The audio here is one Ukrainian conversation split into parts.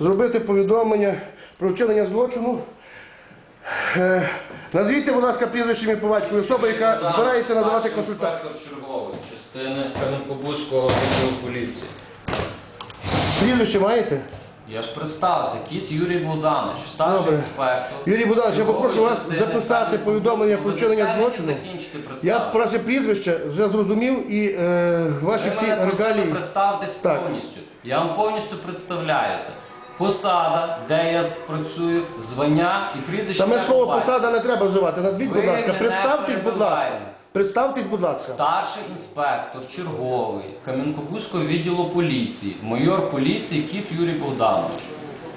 зробити повідомлення про вчинення злочину. Е, Назвіть, будь ласка, прізвище ім'я по особи, яка збирається надавати Старший консультації. Чергової частини Кам'янкобузького відділу поліції. Прізвище маєте? Я ж представився, кіт Юрій Богданович, старший Добре. інспектор. Юрій Богданович, я попрошу вас частини записати повідомлення про вчинення злочину. Закінчити Я представити. про ваше прізвище вже зрозумів і е, ваші Ви всі мене регалії. представитись Так. повністю. Я вам повністю представляюся. Посада, де я працюю, звання і прізвище. Саме ім'я, слово по посада не треба вживати. Назвіть, Ви будь ласка, мене представтесь, будь ласка. перебиваєте. Представтесь, будь ласка. Старший інспектор черговий Кам'янкобузького відділу поліції, майор поліції Кіт Юрій Богданович.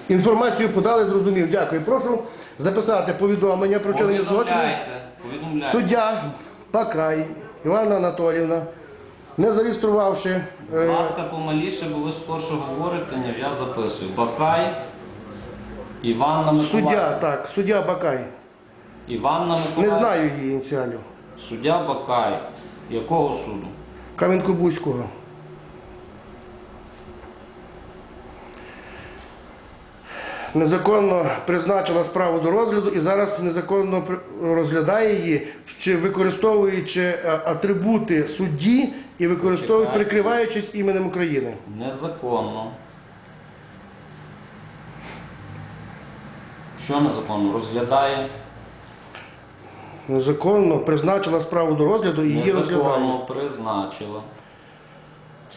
Інформацію подали, зрозумів. Дякую. Прошу записати повідомлення про вчинення злочину. Повідомляйте, повідомляйте. Суддя Бакай Івана Анатоліївна, не зареєструвавши Будь е, ласка, помаліше, бо ви спершу говорите, ні, я записую. Бакай Іванна Миколаївна. суддя, так, суддя Бакай. Іванна Не Миколаївна. знаю її ініціалів. Суддя Бакай. Якого суду? Кам'янко-Бузького. Незаконно призначила справу до розгляду і зараз незаконно розглядає її, чи використовуючи е, атрибути судді і використовує, Чекайте. прикриваючись іменем України. Незаконно. Що незаконно? Розглядає? Незаконно призначила справу до розгляду і її розглядає. Незаконно призначила.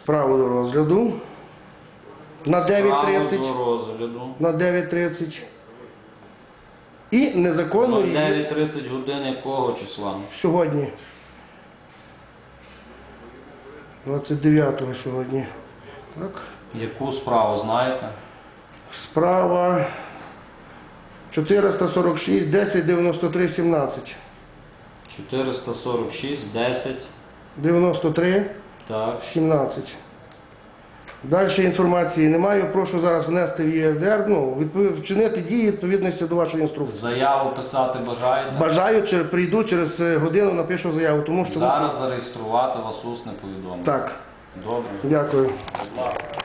Справу до розгляду на 9.30. розгляду. На 9.30. І незаконно її 9.30 годин якого числа? сьогодні. 29-го сьогодні. Так. Яку справу знаєте? Справа 446 10 93 17. 446, 10, 93 так. 17. Далі інформації немає. Прошу зараз внести в ЄРДР, ну, відпов- вчинити дії відповідності до вашої інструкції. Заяву писати бажаєте? Бажаю, чи прийду через е, годину, напишу заяву, тому що... Зараз зареєструвати вас усне повідомлення. Так, Добре. дякую. Будь ласка.